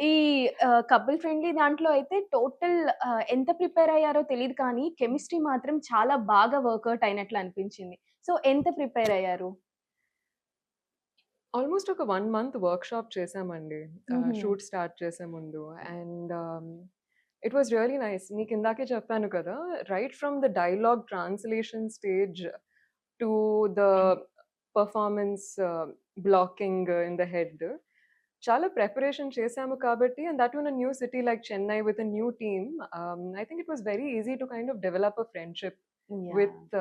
ఈ couple friendly దాంట్లో అయితే టోటల్ ఎంత ప్రిపేర్ అయ్యారో తెలీదు కానీ కెమిస్ట్రీ మాత్రం చాలా బాగా వర్కౌట్ అయినట్లు అనిపించింది. సో, ఎంత ప్రిపేర్ అయ్యారు? ఆల్మోస్ట్ ఒక 1 మంత్ వర్క్‌షాప్ చేశామండి. ఆహ్, హుహు. షూట్ స్టార్ట్ చేసే ముందు. And it was really nice. మీకు ఇందాకే చెప్పాను కదా! Right from the dialogue translation stage to the performance blocking in the head చాలా ప్రిపరేషన్ చేశాము కాబట్టి and that in a new city like Chennai with a new team I think it was very easy to kind of develop a friendship! With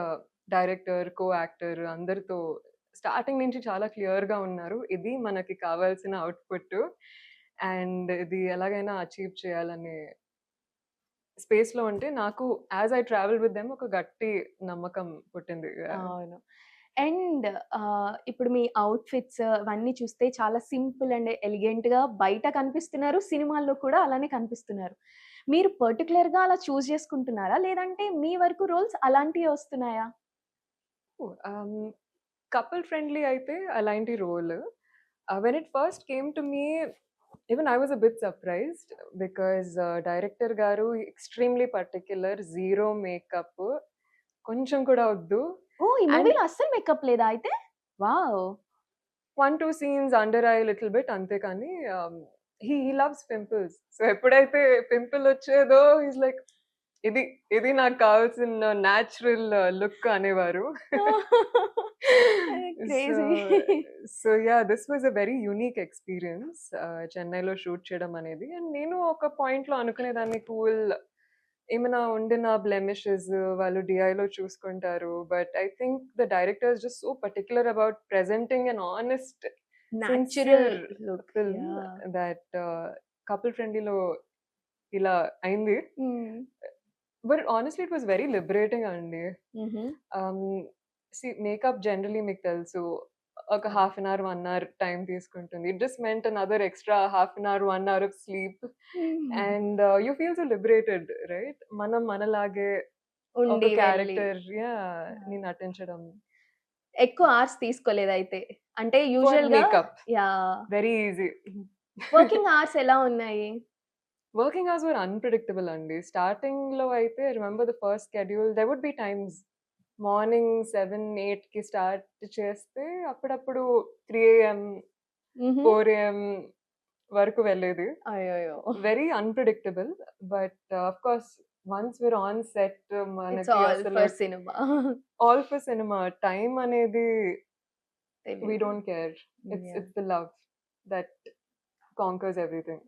director, co actor అందరితో starting నుంచి చాలా క్లియర్‌గా ఉన్నారు. ఇది మనకి కావాల్సిన అవుట్‌పుట్. అండ్ ఇది ఎలాగైనా అచీవ్ చేయాలనే స్పేస్‌లో ఉంటే నాకు as I travel with them ఒక గట్టి నమ్మకం పుట్టింది. అవును. అండ్ ఇప్పుడు మీ అవుట్‌ఫిట్స్ అవన్నీ చూస్తే చాలా సింపుల్ అండ్ ఎలిగెంట్‌గా బయట కనిపిస్తున్నారు. సినిమాల్లో కూడా అలానే కనిపిస్తున్నారు. మీరు పర్టికులర్గా అలా చూస్ చేసుకుంటున్నారా? లేదంటే మీ వరకు రోల్స్ అలాంటివి వస్తున్నాయా? కపుల్ ఫ్రెండ్లీ అయితే అలాంటి role. When it first came to me even I was a bit surprised because director గారు ఎక్స్‌ట్రీమ్‌లీ పర్టిక్యులర్ జీరో మేకప్ కొంచెం కూడా వద్దు. ఓహ్! ఈ మూవీలో అస్సలు మేకప్ లేదా అయితే? Wow! 1, 2 scenes under eye little bit అంతే కానీ he he loves pimples. So, ఎప్పుడైతే పింపుల్ వచ్చేదో ఈస్ లైక్ ఇది, ఇది నాకు కావాల్సిన న్యాచురల్ లుక్ అనేవారు. So, yeah! This was a very unique experience చెన్నైలో షూట్ చేయడం అనేది. అండ్ నేను ఒక పాయింట్‌లో అనుకునేదాన్ని కూల్ ఏమైనా ఉండిన బ్లెమిషెస్ వాళ్ళు డీఐలో చూసుకుంటారు. But I think the director just so particular about presenting an honest natural. Film! That couple ఫ్రెండ్లీలో ఇలా అయింది. But honestly it was very liberating అండి. హుహు. ఆహ్, సీ మేకప్ జనరల్లీ మీకు తెలుసు. ఒక half an hour, 1 hour time తీసుకుంటుంది. It just meant another extra half an hour, 1 hour of sleep. And you feel so liberated right? మనం మనలాగే. Character yeah! Yeah! ని నటించడం. ఎక్కువ అవర్స్ తీసుకోలేదు అయితే. అంటే ఫర్ యూజువల్‌గా makeup. Yeah! Very easy. Working hours ఎలా ఉన్నాయి? వర్కింగ్ అవర్స్ వర్ అన్‌ప్రెడిక్టబుల్ అండి. స్టార్టింగ్‌లో అయితే I remember the first schedule there would be times morning 7, 8కి స్టార్ట్ చేస్తే అప్పుడప్పుడు 3 ఏఎం. 4 ఏఎం వరకు వెళ్ళేది. Very unpredictable. But of course once we're on set మనకి for cinema. All for cinema. Time అనేది we. Don't care. It's! It's the love that conquers everything.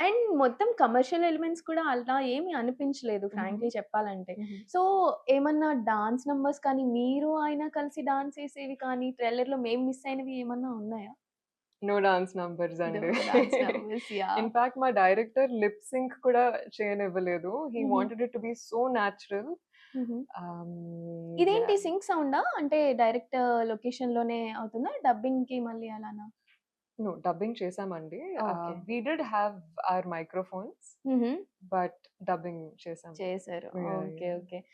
And మొత్తం commercial elements కూడా అలా ఏమి అనిపించలేదు. ఫ్రాంక్లీ చెప్పాలంటే. హుహు. సో, ఏమన్నా డాన్స్ నంబర్స్ కానీ, మీరు ఆయన కలిసి డాన్స్ చేసేవి కానీ, ట్రైలర్‌లో మేము మిస్ అయినవి ఏమన్నా ఉన్నాయా? నో డాన్స్ నంబర్స్ అండి. ఇన్‌ఫాక్ట్ మా డైరెక్టర్ లిప్ సింక్ కూడా చేయనివ్వలేదు. He. Wanted it to be so natural. ఇదేంటి! సింక్ సౌండా? అంటే డైరెక్ట్ లొకేషన్‌లోనే అవుతుందా? డబ్బింగ్‌కి మళ్ళీ అలానా? No dubbing okay. We did have our microphones. But dubbing చేసాం. చేశారు. ఓకే. ఓకే.